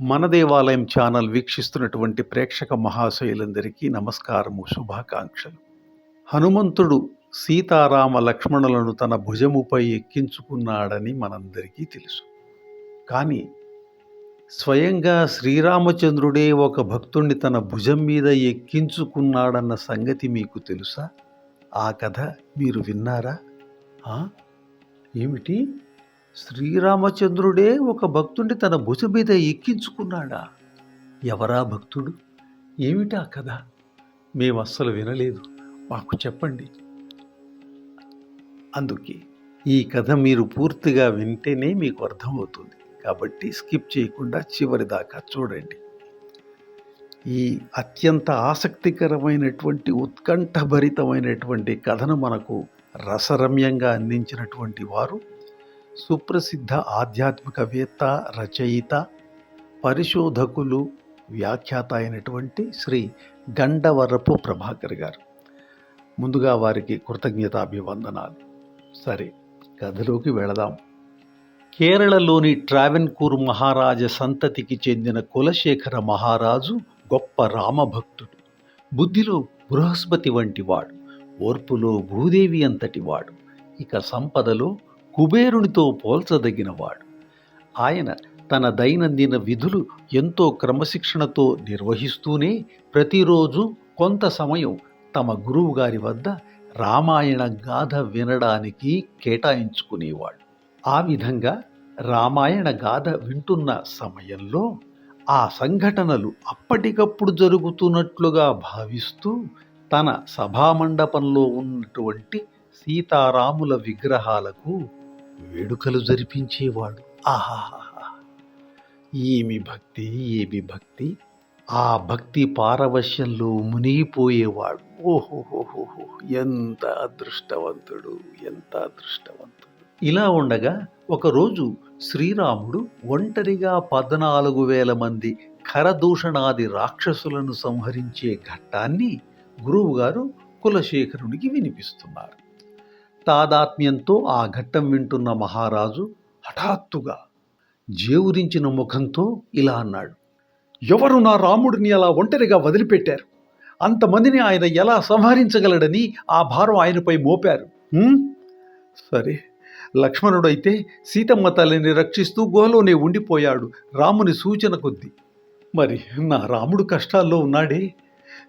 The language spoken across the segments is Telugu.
మన దేవాలయం ఛానల్ వీక్షిస్తున్నటువంటి ప్రేక్షక మహాశయులందరికీ నమస్కారము శుభాకాంక్షలు. హనుమంతుడు సీతారామ లక్ష్మణులను తన భుజముపై ఎక్కించుకున్నాడని మనందరికీ తెలుసు. కానీ స్వయంగా శ్రీరామచంద్రుడే ఒక భక్తుణ్ణి తన భుజం మీద ఎక్కించుకున్నాడన్న సంగతి మీకు తెలుసా? ఆ కథ మీరు విన్నారా? ఏమిటి? శ్రీరామచంద్రుడే ఒక భక్తుడిని తన భుజం మీద ఎక్కించుకున్నాడా? ఎవరా భక్తుడు? ఏమిటా కథ? మేము అస్సలు వినలేదు. మాకు చెప్పండి. అందుకే ఈ కథ మీరు పూర్తిగా వింటేనే మీకు అర్థమవుతుంది. కాబట్టి స్కిప్ చేయకుండా చివరి దాకా చూడండి. ఈ అత్యంత ఆసక్తికరమైనటువంటి ఉత్కంఠభరితమైనటువంటి కథను మనకు రసరమ్యంగా అందించినటువంటి వారు సుప్రసిద్ధ ఆధ్యాత్మికవేత్త రచయిత పరిశోధకులు వ్యాఖ్యాత అయినటువంటి శ్రీ గండవరపు ప్రభాకర్ గారు. ముందుగా వారికి కృతజ్ఞతాభివందనాలు. సరే కథలోకి వెళదాం. కేరళలోని ట్రావెన్కూర్ మహారాజ సంతతికి చెందిన కులశేఖర మహారాజు గొప్ప రామభక్తుడు. బుద్ధిలో బృహస్పతి వంటివాడు ఓర్పులో భూదేవి అంతటివాడు ఇక సంపదలో కుబేరునితో పోల్చదగినవాడు. ఆయన తన దైనందిన విధులు ఎంతో క్రమశిక్షణతో నిర్వహిస్తూనే ప్రతిరోజు కొంత సమయం తమ గురువుగారి వద్ద రామాయణ గాథ వినడానికి కేటాయించుకునేవాడు. ఆ విధంగా రామాయణ గాథ వింటున్న సమయంలో ఆ సంఘటనలు అప్పటికప్పుడు జరుగుతున్నట్లుగా భావిస్తూ తన సభామండపంలో ఉన్నటువంటి సీతారాముల విగ్రహాలకు వేడుకలు జరిపించేవాడు. ఆహాహా ఏమి భక్తి ఏమి భక్తి? ఆ భక్తి పారవశ్యంలో మునిగిపోయేవాడు. ఓహోహోహోహో. ఎంత అదృష్టవంతుడు ఎంత అదృష్టవంతుడు. ఇలా ఉండగా ఒకరోజు శ్రీరాముడు ఒంటరిగా పద్నాలుగు వేల మంది ఖరదూషణాది రాక్షసులను సంహరించే ఘట్టాన్ని గురువుగారు కులశేఖరునికి వినిపిస్తున్నారు. తాదాత్మ్యంతో ఆ ఘట్టం వింటున్న మహారాజు హఠాత్తుగా జేవురించిన ముఖంతో ఇలా అన్నాడు ఎవరు నా రాముడిని అలా ఒంటరిగా వదిలిపెట్టారు? అంతమందిని ఆయన ఎలా సంహరించగలడని ఆ భారం ఆయనపై మోపారు. సరే. లక్ష్మణుడైతే సీతమ్మ తల్లిని రక్షిస్తూ గోలోనే ఉండిపోయాడు రాముని సూచన కొద్ది. మరి నా రాముడు కష్టాల్లో ఉన్నాడే.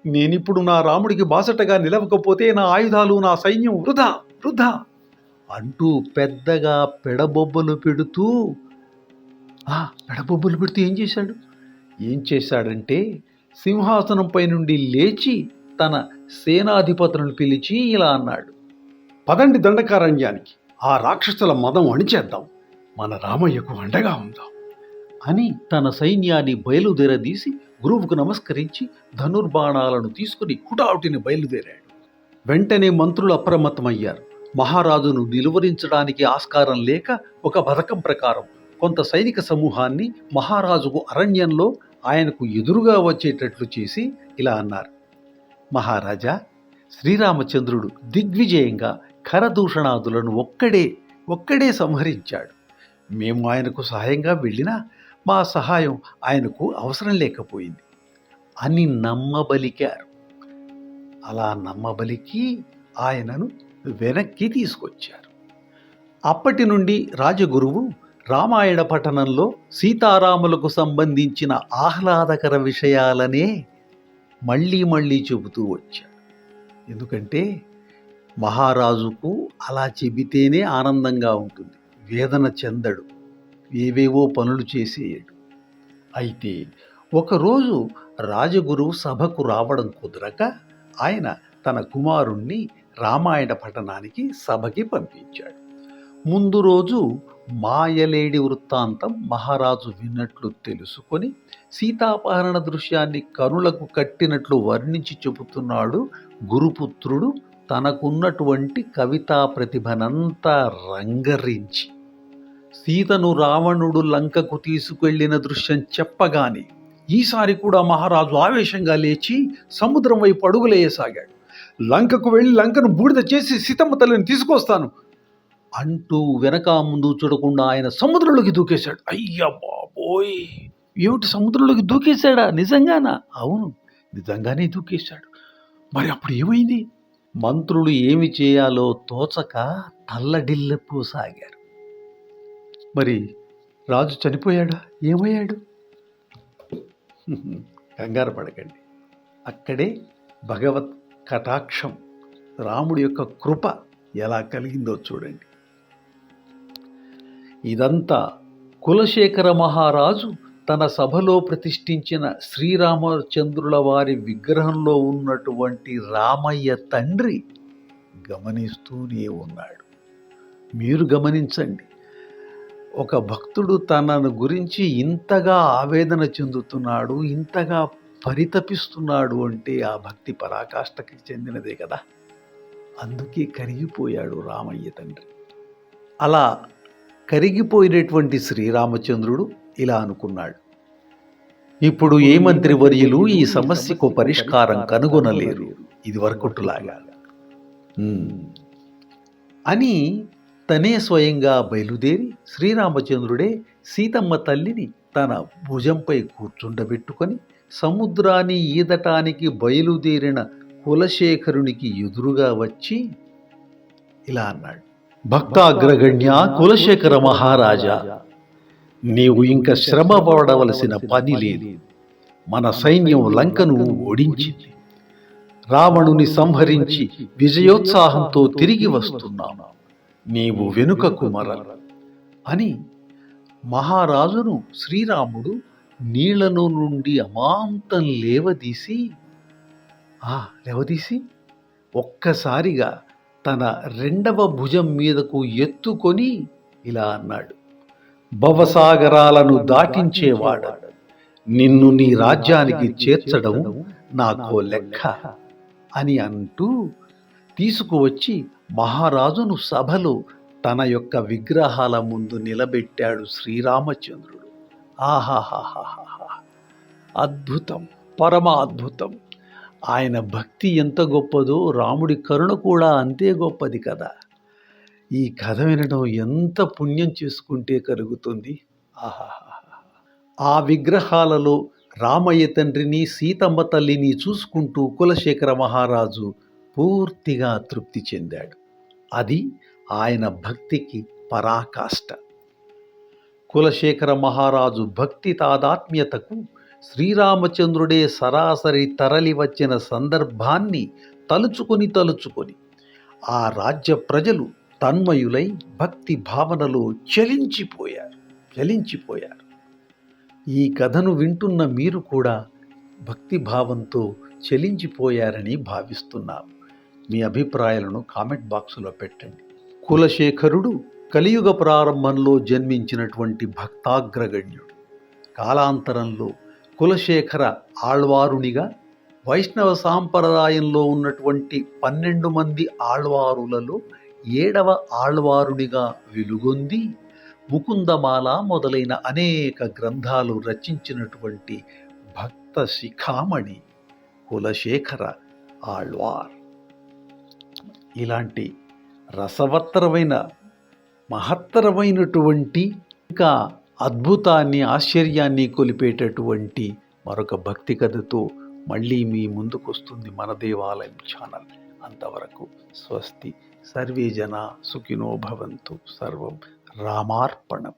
నేనిప్పుడు నా రాముడికి బాసటగా నిలవకపోతే నా ఆయుధాలు నా సైన్యం వృధా. వృధా. అంటూ పెద్దగా పెడబొబ్బలు పెడుతూ ఆ పెడబొబ్బలు పెడుతూ ఏం చేశాడు? ఏం చేశాడంటే సింహాసనంపై నుండి లేచి తన సేనాధిపతులను పిలిచి ఇలా అన్నాడు. పదండి దండకారణ్యానికి ఆ రాక్షసుల మదం అణిచేద్దాం. మన రామయ్యకు అండగా ఉందాం. అని తన సైన్యాన్ని బయలుదేరదీసి గురువుకు నమస్కరించి ధనుర్బాణాలను తీసుకుని హుటాహుటిని బయలుదేరాడు. వెంటనే మంత్రులు అప్రమత్తమయ్యారు. మహారాజును నిలువరించడానికి ఆస్కారం లేక ఒక పథకం ప్రకారం కొంత సైనిక సమూహాన్ని మహారాజుకు అరణ్యంలో ఆయనకు ఎదురుగా వచ్చేటట్లు చేసి ఇలా అన్నారు. మహారాజా శ్రీరామచంద్రుడు దిగ్విజయంగా ఖరదూషణాదులను ఒక్కడే ఒక్కడే సంహరించాడు. మేము ఆయనకు సహాయంగా వెళ్ళినా మా సహాయం ఆయనకు అవసరం లేకపోయింది. అని నమ్మబలికారు. అలా నమ్మబలికి ఆయనను వెనక్కి తీసుకొచ్చారు. అప్పటి నుండి రాజగురువు రామాయణ పఠనంలో సీతారాములకు సంబంధించిన ఆహ్లాదకర విషయాలనే మళ్ళీ మళ్ళీ చెబుతూ వచ్చాడు. ఎందుకంటే మహారాజుకు అలా చెబితేనే ఆనందంగా ఉంటుంది. వేదన చెందడు. ఏవేవో పనులు చేసేయడు. అయితే ఒకరోజు రాజగురువు సభకు రావడం కుదరక ఆయన తన కుమారుణ్ణి రామాయణ పఠనానికి సభకి పంపించాడు. ముందు రోజు మాయలేడి వృత్తాంతం మహారాజు విన్నట్లు తెలుసుకొని సీతాపహరణ దృశ్యాన్ని కనులకు కట్టినట్లు వర్ణించి చెబుతున్నాడు గురుపుత్రుడు తనకున్నటువంటి కవితా ప్రతిభనంతా రంగరించి. సీతను రావణుడు లంకకు తీసుకెళ్ళిన దృశ్యం చెప్పగానే ఈసారి కూడా మహారాజు ఆవేశంగా లేచి సముద్రం వైపు అడుగులేయసాగాడు లంకకు వెళ్ళి లంకను బూడిద చేసి సీతమ్మ తల్లిని తీసుకొస్తాను అంటూ వెనక ముందు చూడకుండా ఆయన సముద్రంలోకి దూకేశాడు. అయ్యా బాబోయ్! ఏమిటి సముద్రంలోకి దూకేశాడా? నిజంగానా? అవును నిజంగానే దూకేశాడు. మరి అప్పుడు ఏమైంది? మంత్రులు ఏమి చేయాలో తోచక తల్లడిల్లపోసాగారు మరి రాజు చనిపోయాడా? ఏమయ్యాడు? కంగారు పడకండి. అక్కడే భగవత్ కటాక్షం రాముడి యొక్క కృప ఎలా కలిగిందో చూడండి. ఇదంతా కులశేఖర మహారాజు తన సభలో ప్రతిష్ఠించిన శ్రీరామచంద్రుల వారి విగ్రహంలో ఉన్నటువంటి రామయ్య తండ్రి గమనిస్తూనే ఉన్నాడు. మీరు గమనించండి ఒక భక్తుడు తనను గురించి ఇంతగా ఆవేదన చెందుతున్నాడు ఇంతగా పరితపిస్తున్నాడు అంటే ఆ భక్తి పరాకాష్ఠకి చెందినదే కదా. అందుకే కరిగిపోయాడు రామయ్య తండ్రి. అలా కరిగిపోయినటువంటి శ్రీరామచంద్రుడు ఇలా అనుకున్నాడు. ఇప్పుడు ఏ మంత్రివర్యులు ఈ సమస్యకు పరిష్కారం కనుగొనలేరు ఇది వరకుట్టులాగా. అని తనే స్వయంగా బయలుదేరి శ్రీరామచంద్రుడే సీతమ్మ తల్లిని తన భుజంపై కూర్చుండబెట్టుకొని సముద్రాన్ని ఈదటానికి బయలుదేరిన కులశేఖరునికి ఎదురుగా వచ్చి ఇలా అన్నాడు. భక్తాగ్రగణ్య కులశేఖర మహారాజా నీవు ఇంకా శ్రమ పడవలసిన పని లేదు. మన సైన్యం లంకను ఓడించింది. రావణుని సంహరించి విజయోత్సాహంతో తిరిగి వస్తున్నాము నీవు వెనుకకు మరల అని మహారాజును శ్రీరాముడు నీళ్ళను నుండి అమాంతం లేవదీసి ఆ లేవదీసి ఒక్కసారిగా తన రెండవ భుజం మీదకు ఎత్తుకొని ఇలా అన్నాడు భవసాగరాలను దాటించేవాడు నిన్ను నీ రాజ్యానికి చేర్చడం నాకో లెక్క అని అంటూ తీసుకువచ్చి మహారాజును సభలో తన యొక్క విగ్రహాల ముందు నిలబెట్టాడు శ్రీరామచంద్రుడు. ఆహాహాహాహా అద్భుతం పరమ అద్భుతం. ఆయన భక్తి ఎంత గొప్పదో రాముడి కరుణ కూడా అంతే గొప్పది కదా. ఈ కథ వినడం ఎంత పుణ్యం చేసుకుంటే కలుగుతుంది. ఆహాహాహా ఆ విగ్రహాలలో రామయ్య తండ్రిని సీతమ్మ తల్లిని చూసుకుంటూ కులశేఖర మహారాజు పూర్తిగా తృప్తి చెందాడు. అది ఆయన భక్తికి పరాకాష్ట. కులశేఖర మహారాజు భక్తి తాదాత్మ్యతకు శ్రీరామచంద్రుడే సరాసరి తరలి వచ్చిన సందర్భాన్ని తలుచుకొని తలుచుకొని ఆ రాజ్య ప్రజలు తన్మయులై భక్తి భావనలో చలించిపోయారు చలించిపోయారు. ఈ కథను వింటున్న మీరు కూడా భక్తి భావంతో చలించిపోయారని భావిస్తున్నాము మీ అభిప్రాయాలను కామెంట్ బాక్సులో పెట్టండి. కులశేఖరుడు కలియుగ ప్రారంభంలో జన్మించినటువంటి భక్తాగ్రగణ్యుడు. కాలాంతరంలో కులశేఖర ఆళ్వారునిగా వైష్ణవ సాంప్రదాయంలో ఉన్నటువంటి పన్నెండు మంది ఆళ్వారులలో ఏడవ ఆళ్వారునిగా వెలుగొంది ముకుందమాల మొదలైన అనేక గ్రంథాలు రచించినటువంటి భక్త శిఖామణి కులశేఖర ఆళ్వార్. ఇలాంటి రసవత్తరమైన మహత్తరమైనటువంటి ఇంకా అద్భుతాన్ని ఆశ్చర్యాన్ని కొలిపేటటువంటి మరొక భక్తి కథతో మళ్ళీ మీ ముందుకు వస్తుంది మన దేవాలయం ఛానల్. అంతవరకు స్వస్తి. సర్వే జన సుఖినో భవంతు. సర్వం రామార్పణం.